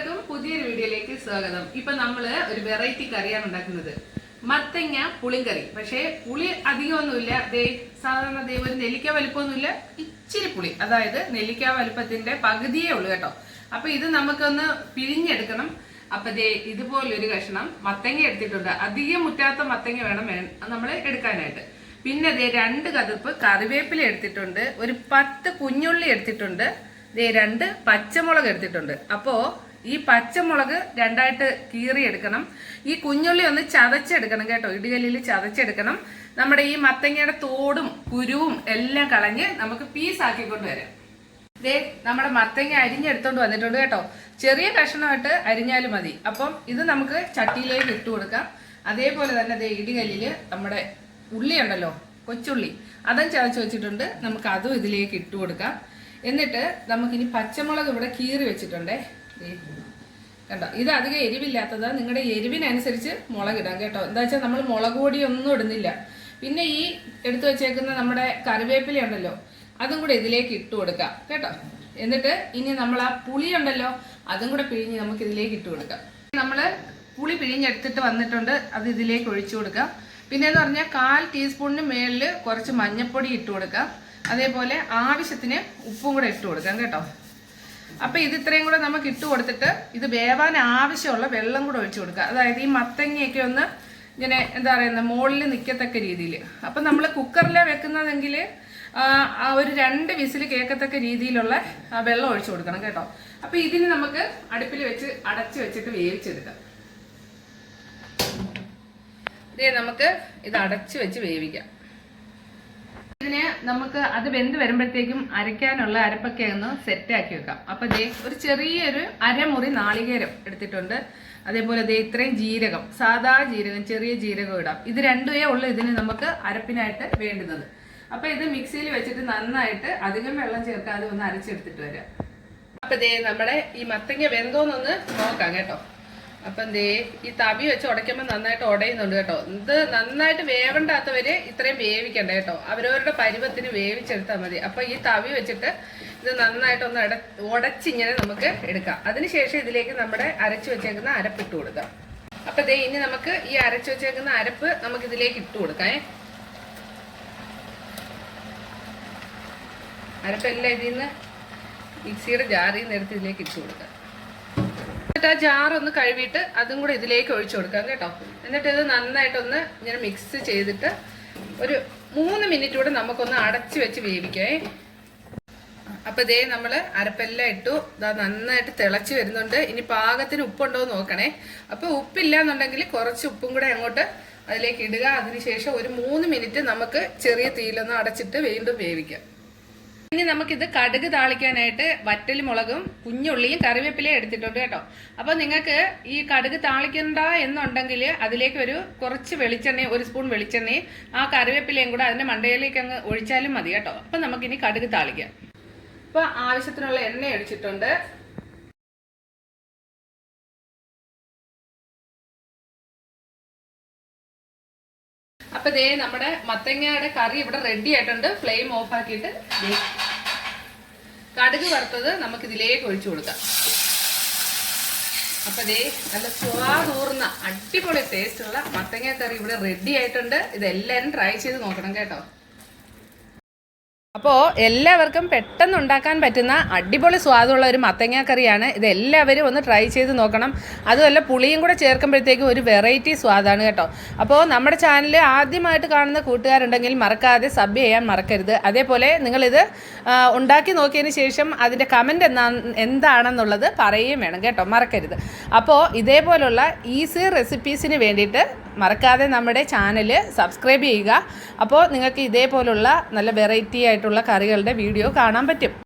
എല്ലാവർക്കും പുതിയൊരു വീഡിയോയിലേക്ക് സ്വാഗതം. ഇപ്പൊ നമ്മൾ ഒരു വെറൈറ്റി കറിയാണ് ഉണ്ടാക്കുന്നത്. മത്തങ്ങ പുളിങ്കറി. പക്ഷേ പുളി അധികമൊന്നുമില്ല. ദേ സാധാരണ ദേ ഒരു നെല്ലിക്ക വലിപ്പമൊന്നുമില്ല. ഇച്ചിരി പുളി. അതായത് നെല്ലിക്ക വലുപ്പത്തിന്റെ പകുതിയേ ഉള്ളൂ കേട്ടോ. അപ്പൊ ഇത് നമുക്കൊന്ന് പിഴിഞ്ഞെടുക്കണം. അപ്പൊ ദേ ഇതുപോലൊരു കഷ്ണം മത്തങ്ങ എടുത്തിട്ടുണ്ട്. അധികം മുറ്റാത്ത മത്തങ്ങ വേണം നമ്മൾ എടുക്കാനായിട്ട്. പിന്നെ ദേ രണ്ട് കതിർപ്പ് കറിവേപ്പില എടുത്തിട്ടുണ്ട്. ഒരു പത്ത് കുഞ്ഞുള്ളി എടുത്തിട്ടുണ്ട്. ദേ രണ്ട് പച്ചമുളക് എടുത്തിട്ടുണ്ട്. അപ്പോ ഈ പച്ചമുളക് രണ്ടായിട്ട് കീറി എടുക്കണം ഈ കുഞ്ഞുള്ളി ഒന്ന് ചതച്ചെടുക്കണം കേട്ടോ. ഇടികല്ലിൽ ചതച്ചെടുക്കണം. നമ്മുടെ ഈ മത്തങ്ങയുടെ തോടും കുരുവും എല്ലാം കളഞ്ഞ് നമുക്ക് പീസാക്കി കൊണ്ടുവരാം ദേ നമ്മുടെ മത്തങ്ങ അരിഞ്ഞെടുത്തോണ്ട് വന്നിട്ടുണ്ട് കേട്ടോ. ചെറിയ കഷ്ണമായിട്ട് അരിഞ്ഞാലും മതി. അപ്പം ഇത് നമുക്ക് ചട്ടിയിലേക്ക് ഇട്ട് കൊടുക്കാം. അതേപോലെ തന്നെ ദേ ഇടികല്ലിൽ നമ്മുടെ ഉള്ളി ഉണ്ടല്ലോ കൊച്ചുള്ളി അതും ചതച്ച് വെച്ചിട്ടുണ്ട്. നമുക്ക് അതും ഇതിലേക്ക് ഇട്ട് കൊടുക്കാം. എന്നിട്ട് നമുക്കിനി പച്ചമുളക് ഇവിടെ കീറി വെച്ചിട്ടുണ്ടേ. കണ്ടോ? ഇത് അധികം എരിവില്ലാത്തത് നിങ്ങളുടെ എരിവിനനുസരിച്ച് മുളക് ഇടാം കേട്ടോ. എന്താ വെച്ചാൽ നമ്മൾ മുളക് പൊടിയൊന്നും ഇടുന്നില്ല. പിന്നെ ഈ എടുത്തു വെച്ചേക്കുന്ന നമ്മുടെ കറിവേപ്പില ഉണ്ടല്ലോ അതും കൂടെ ഇതിലേക്ക് ഇട്ട് കൊടുക്കാം കേട്ടോ. എന്നിട്ട് ഇനി നമ്മൾ ആ പുളി ഉണ്ടല്ലോ അതും കൂടെ പിഴിഞ്ഞ് നമുക്ക് ഇതിലേക്ക് ഇട്ട് കൊടുക്കാം. നമ്മൾ പുളി പിഴിഞ്ഞെടുത്തിട്ട് വന്നിട്ടുണ്ട് അത് ഇതിലേക്ക് ഒഴിച്ചു കൊടുക്കാം. പിന്നെ എന്ന് പറഞ്ഞാൽ കാൽ ടീസ്പൂണിന് മേളിൽ കുറച്ച് മഞ്ഞൾപ്പൊടി ഇട്ട് കൊടുക്കാം. അതേപോലെ ആവശ്യത്തിന് ഉപ്പും കൂടെ ഇട്ട് കൊടുക്കാം കേട്ടോ. അപ്പൊ ഇത് ഇത്രയും കൂടെ നമുക്ക് ഇട്ട് കൊടുത്തിട്ട് ഇത് വേവാൻ ആവശ്യമുള്ള വെള്ളം കൂടെ ഒഴിച്ചു കൊടുക്കുക. അതായത് ഈ മത്തങ്ങയൊക്കെ ഒന്ന് ഇങ്ങനെ എന്താ പറയുന്നത് മുകളിൽ നിൽക്കത്തക്ക രീതിയിൽ അപ്പൊ നമ്മൾ കുക്കറിൽ വെക്കുന്നതെങ്കിൽ ഒരു രണ്ട് വിസിൽ കേൾക്കത്തക്ക രീതിയിലുള്ള വെള്ളം ഒഴിച്ചു കൊടുക്കണം കേട്ടോ. അപ്പൊ ഇതിന് നമുക്ക് അടുപ്പിൽ വെച്ച് അടച്ചു വെച്ചിട്ട് വേവിച്ചെടുക്കാം. ഇതേ നമുക്ക് ഇത് അടച്ചു വെച്ച് വേവിക്കാം. ഇതിന് നമുക്ക് അത് വെന്ത് വരുമ്പോഴത്തേക്കും അരയ്ക്കാനുള്ള അരപ്പൊക്കെ ഒന്ന് സെറ്റ് ആക്കി വെക്കാം. അപ്പൊ ദേ ഒരു ചെറിയൊരു അരമുറി നാളികേരം എടുത്തിട്ടുണ്ട്. അതേപോലെ ദേ ഇത്രയും ജീരകം സാധാ ജീരകം ചെറിയ ജീരകം ഇടാം. ഇത് രണ്ടുമേ ഉള്ളൂ ഇതിന് നമുക്ക് അരപ്പിനായിട്ട് വേണ്ടുന്നത്. അപ്പൊ ഇത് മിക്സിയിൽ വെച്ചിട്ട് നന്നായിട്ട് അധികം വെള്ളം ചേർക്കാതെ ഒന്ന് അരച്ചെടുത്തിട്ട് വരാം. അപ്പൊ ദേ നമ്മുടെ ഈ മത്തങ്ങ വെന്തോന്നൊന്ന് നോക്കാം കേട്ടോ. അപ്പം ദേ ഈ തവി വെച്ച് ഉടയ്ക്കുമ്പോൾ നന്നായിട്ട് ഉടയുന്നുണ്ട് കേട്ടോ. ഇത് നന്നായിട്ട് വേവണ്ടാത്തവര് ഇത്രയും വേവിക്കണ്ട കേട്ടോ. അവരവരുടെ പരുവത്തിന് വേവിച്ചെടുത്താൽ മതി. അപ്പൊ ഈ തവി വെച്ചിട്ട് ഇത് നന്നായിട്ട് ഒന്ന് ഇട ഉടച്ചിങ്ങനെ നമുക്ക് എടുക്കാം. അതിനുശേഷം ഇതിലേക്ക് നമ്മുടെ അരച്ചു വെച്ചേക്കുന്ന അരപ്പ് ഇട്ട് കൊടുക്കാം. അപ്പൊ ദേ ഇനി നമുക്ക് ഈ അരച്ചു വെച്ചേക്കുന്ന അരപ്പ് നമുക്ക് ഇതിലേക്ക് ഇട്ട് കൊടുക്കാം അരപ്പെല്ലാം ഇതിൽ നിന്ന് മിക്സിയുടെ ജാറിൽ നിന്ന് എടുത്ത് ഇതിലേക്ക് ഇട്ട് കൊടുക്കാം. എന്നിട്ട് ആ ജാർ ഒന്ന് കഴുകിയിട്ട് അതും കൂടെ ഇതിലേക്ക് ഒഴിച്ചു കൊടുക്കാം കേട്ടോ. എന്നിട്ട് ഇത് നന്നായിട്ടൊന്ന് ഇങ്ങനെ മിക്സ് ചെയ്തിട്ട് ഒരു മൂന്ന് മിനിറ്റ് കൂടെ നമുക്കൊന്ന് അടച്ചു വെച്ച് വേവിക്കേ അപ്പൊ ഇതേ നമ്മൾ അരപ്പെല്ലാം ഇട്ടു. ഇതാ നന്നായിട്ട് തിളച്ച് വരുന്നുണ്ട്. ഇനി പാകത്തിന് ഉപ്പുണ്ടോ എന്ന് നോക്കണേ. അപ്പൊ ഉപ്പില്ല എന്നുണ്ടെങ്കിൽ കുറച്ച് ഉപ്പും കൂടെ അങ്ങോട്ട് അതിലേക്ക് ഇടുക. അതിനുശേഷം ഒരു മൂന്ന് മിനിറ്റ് നമുക്ക് ചെറിയ തീയിലൊന്ന് അടച്ചിട്ട് വീണ്ടും വേവിക്കാം. ഇനി നമുക്കിത് കടുക് താളിക്കാനായിട്ട് വറ്റൽ മുളകും കുഞ്ഞുള്ളിയും കറിവേപ്പിലയും എടുത്തിട്ടുണ്ട് കേട്ടോ. അപ്പോൾ നിങ്ങൾക്ക് ഈ കടുക് താളിക്കണ്ട എന്നുണ്ടെങ്കിൽ അതിലേക്ക് ഒരു കുറച്ച് വെളിച്ചെണ്ണ ഒരു സ്പൂൺ വെളിച്ചെണ്ണയും ആ കറിവേപ്പിലയും കൂടെ അതിന്റെ മണ്ടയിലേക്ക് അങ്ങ് ഒഴിച്ചാലും മതി കേട്ടോ. അപ്പം നമുക്കിനി കടുക് താളിക്കാം. ഇപ്പൊ ആവശ്യത്തിനുള്ള എണ്ണ ഒഴിച്ചിട്ടുണ്ട് അപ്പൊ ദേ നമ്മുടെ മത്തങ്ങയുടെ കറി ഇവിടെ റെഡി ആയിട്ടുണ്ട്. ഫ്ലെയിം ഓഫ് ആക്കിയിട്ട് കടുക് വറുത്തത് നമുക്ക് ഇതിലേക്ക് ഒഴിച്ചു കൊടുക്കാം. അപ്പൊ ദേ നല്ല സ്വാദൂർന്ന അടിപൊളി ടേസ്റ്റ് ഉള്ള മത്തങ്ങ കറി ഇവിടെ റെഡി ആയിട്ടുണ്ട്. ഇതെല്ലാവരും ട്രൈ ചെയ്ത് നോക്കണം കേട്ടോ. അപ്പോൾ എല്ലാവർക്കും പെട്ടെന്ന് ഉണ്ടാക്കാൻ പറ്റുന്ന അടിപൊളി സ്വാദുള്ള ഒരു മത്തങ്ങ കറിയാണ്. ഇത് എല്ലാവരും ഒന്ന് ട്രൈ ചെയ്ത് നോക്കണം. അതുമല്ല പുളിയും കൂടെ ചേർക്കുമ്പോഴത്തേക്കും ഒരു വെറൈറ്റി സ്വാദാണ് കേട്ടോ. അപ്പോൾ നമ്മുടെ ചാനൽ ആദ്യമായിട്ട് കാണുന്ന കൂട്ടുകാരുണ്ടെങ്കിൽ മറക്കാതെ സബ് ചെയ്യാൻ മറക്കരുത്. അതേപോലെ നിങ്ങളിത് ഉണ്ടാക്കി നോക്കിയതിന് ശേഷം അതിന്റെ കമന്റ് എന്നാ എന്താണെന്നുള്ളത് പറയുകയും വേണം കേട്ടോ. മറക്കരുത്. അപ്പോൾ ഇതേപോലുള്ള ഈസി റെസിപ്പീസിന് വേണ്ടിയിട്ട് മറക്കാതെ നമ്മുടെ ചാനൽ സബ്സ്ക്രൈബ് ചെയ്യുക. അപ്പോൾ നിങ്ങൾക്ക് ഇതേപോലുള്ള നല്ല വെറൈറ്റി ആയിട്ടുള്ള കറികളുടെ വീഡിയോ കാണാൻ പറ്റും.